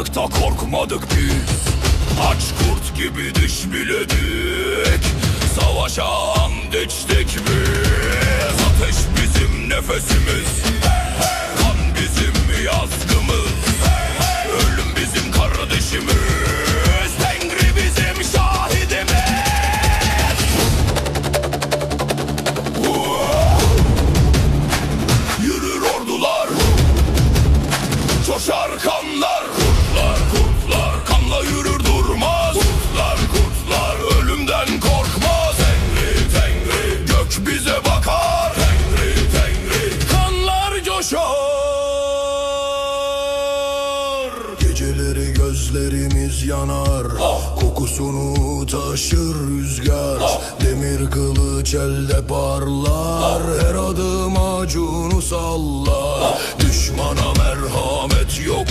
Karanlıkta korkmadık biz. Aç kurt gibi diş biledik. Savaşa and içtik biz. Ateş bizim nefesimiz. Coşar Geceleri gözlerimiz yanar Kokusunu taşır rüzgar. Demir kılıç elde parlar Her adım acunu sallar. Düşmana merhamet yoktur